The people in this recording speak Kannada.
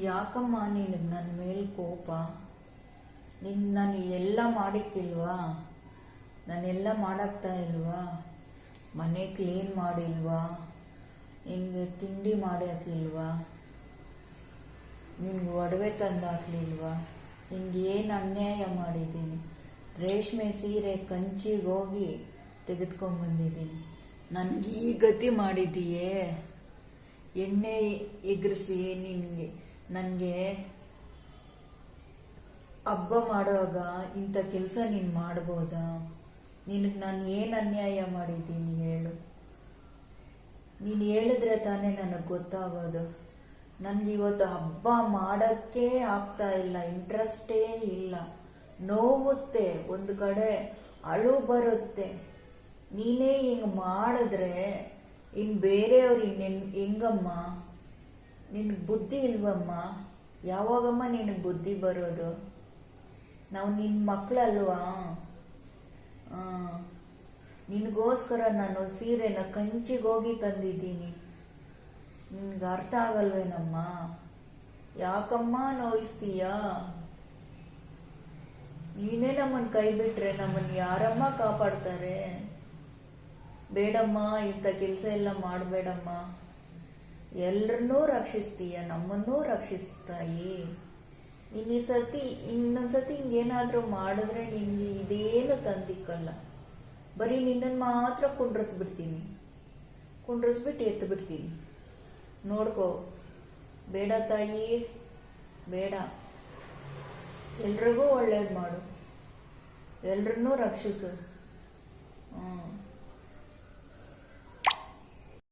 ಯಾಕಮ್ಮ ನಿನಗೆ ನನ್ನ ಮೇಲೆ ಕೋಪ? ನಿನ್ ನಾನು ಎಲ್ಲ ಮಾಡಿಕ್ಕಿಲ್ವಾ? ನಾನೆಲ್ಲ ಮಾಡಾಕ್ತಾ ಇಲ್ವಾ? ಮನೆ ಕ್ಲೀನ್ ಮಾಡಿಲ್ವಾ? ನಿನಗೆ ತಿಂಡಿ ಮಾಡಿ ಹಾಕಿಲ್ವಾ ನಿನ್ಗೆ ಒಡವೆ ತಂದು ಹಾಕ್ಲಿಲ್ವಾ ನಿನ್ಗೆ ಏನು ಅನ್ಯಾಯ ಮಾಡಿದ್ದೀನಿ? ರೇಷ್ಮೆ ಸೀರೆ ಕಂಚಿಗೆ ಹೋಗಿ ತೆಗೆದುಕೊಂಡ್ಬಂದಿದ್ದೀನಿ ನನಗೆ ಈ ಗತಿ ಮಾಡಿದ್ದೀಯೇ? ಎಣ್ಣೆ ಎಗರಿಸಿ ನಿನಗೆ? ನನಗೆ ಹಬ್ಬ ಮಾಡುವಾಗ ಇಂಥ ಕೆಲಸ ನೀನು ಮಾಡ್ಬೋದಾ? ನಿನಗೆ ನಾನು ಏನು ಅನ್ಯಾಯ ಮಾಡಿದ್ದೀನಿ ಹೇಳು. ನೀನು ಹೇಳಿದ್ರೆ ತಾನೇ ನನಗೆ ಗೊತ್ತಾಗೋದು. ನನಗೆ ಇವತ್ತು ಹಬ್ಬ ಮಾಡೋಕ್ಕೆ ಆಗ್ತಾ ಇಲ್ಲ ಇಂಟ್ರೆಸ್ಟೇ ಇಲ್ಲ. ನೋವುತ್ತೆ, ಒಂದು ಕಡೆ ಅಳು ಬರುತ್ತೆ. ನೀನೇ ಹಿಂಗೆ ಮಾಡಿದ್ರೆ ಇನ್ನು ಬೇರೆಯವ್ರು ಇನ್ನೆನ್, ಹೆಂಗಮ್ಮ? ನಿನಗೆ ಬುದ್ಧಿ ಇಲ್ವಮ್ಮ? ಯಾವಾಗಮ್ಮ ನಿನಗೆ ಬುದ್ಧಿ ಬರೋದು? ನಾವು ನಿನ್ನ ಮಕ್ಕಳಲ್ವಾ ನಿನಗೋಸ್ಕರ ನಾನು ಸೀರೆನ ಕಂಚಿಗೆ ಹೋಗಿ ತಂದಿದ್ದೀನಿ. ನಿನ್ಗೆ ಅರ್ಥ ಆಗಲ್ವೇನಮ್ಮ? ಯಾಕಮ್ಮ ನೋಯಿಸ್ತೀಯ? ನೀನೇ ನಮ್ಮನ್ನು ಕೈ ಬಿಟ್ರೆ ನಮ್ಮನ್ನು ಯಾರಮ್ಮ ಕಾಪಾಡ್ತಾರೆ? ಬೇಡಮ್ಮ, ಇಂಥ ಕೆಲಸ ಎಲ್ಲ ಮಾಡಬೇಡಮ್ಮ. ಎಲ್ರನ್ನೂ ರಕ್ಷಿಸ್ತೀಯ, ನಮ್ಮನ್ನೂ ರಕ್ಷಿಸ್ತಾಯಿ. ಇನ್ನೀ ಸತಿ ಇನ್ನೊಂದ್ಸತಿ ಹಿಂಗೇನಾದ್ರೂ ಮಾಡಿದ್ರೆ ನಿನ್ಗೆ ಇದೇನು ತಂದಿಕ್ಕಲ್ಲ. ಬರೀ ನಿನ್ನನ್ನು ಮಾತ್ರ ಕುಂಡ್ರಸ್ಬಿಡ್ತೀನಿ. ಕುಂಡ್ರಸ್ಬಿಟ್ಟು ಎತ್ತು ಬಿಡ್ತೀನಿ ನೋಡ್ಕೋ. ಬೇಡ ತಾಯಿ. ಬೇಡ. ಎಲ್ರಿಗೂ ಒಳ್ಳೇದು ಮಾಡು. ಎಲ್ರನ್ನೂ ರಕ್ಷಿಸು.